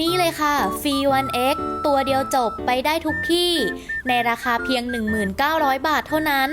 นี่เลยค่ะฟรี 1x ตัวเดียวจบไปได้ทุกที่ ในราคาเพียง 19,000บาทเท่านั้น